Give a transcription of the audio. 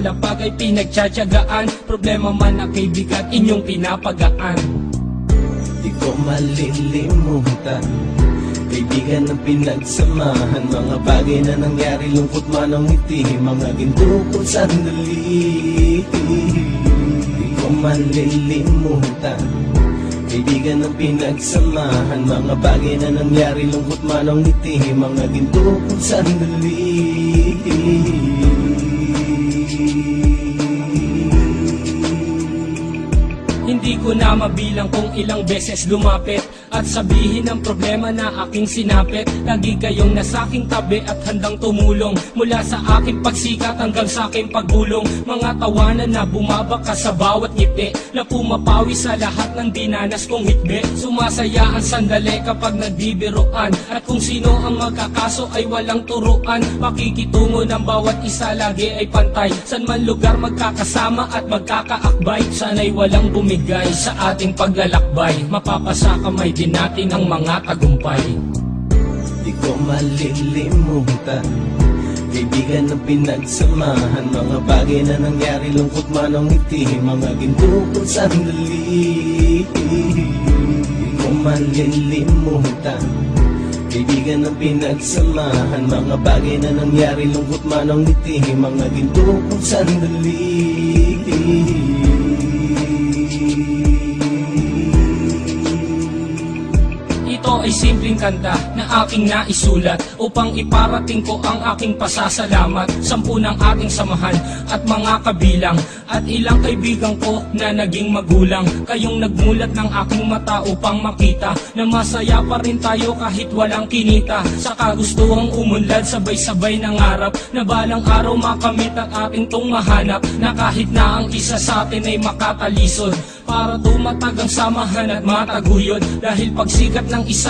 nakalapag ay pinagtsatsagaan. Problema man na kay bigat, inyong pinapagaan. Di ko malilimutan Kaibigan ng pinagsamahan. Mga bagay na nangyari Lungkot man ang ngiti. Mga ginto kong sandali. Di ko malilimutan Kaibigan ng pinagsamahan. Mga bagay na nangyari Lungkot man ang ngiti. Mga ginto kong sandali Hindi ko na mabilang kung ilang beses lumapit At sabihin ang problema na aking sinapit. Lagi kayong nasa aking tabi at handang tumulong. Mula sa aking pagsikat hanggang sa aking paggulong. Mga tawanan na bumabaka sa bawat ngiti. Na pumapawi sa lahat ng dinanas kong hitbe Sumasaya ang sandali kapag nagbibiroan At kung sino ang magkakaso ay walang turuan. Pakikitungo ng bawat isa lagi ay pantay. San man lugar magkakasama at magkakaakbay Sana'y walang bumigay sa ating paglalakbay. Mapapasa kamay din natin ang mga tagumpay. Di ko malilimutan Kaibigan ng pinagsamahan. Mga bagay na nangyari Lungkot man ang ngiti Mga ginto kong sandali Di ko malilimutan Kaibigan ng pinagsamahan. Mga bagay na nangyari Lungkot man ang ngiti Mga ginto kong sandali bonito. Ay simpleng kanta na aking naisulat upang iparating ko ang aking pasasalamat. Sampu ng ating samahan at mga kabilang At ilang kaibigan ko na naging magulang. Kayong nagmulat ng aking mata upang makita Na masaya pa rin tayo kahit walang kinita. Sa kagustuhang umunlad sabay-sabay nangarap Na balang araw makamit ang ating tong mahanap Na kahit na ang isa sa atin ay makatalisod. Para tumatag ang samahan at mataguyod Dahil pagsikat ng isa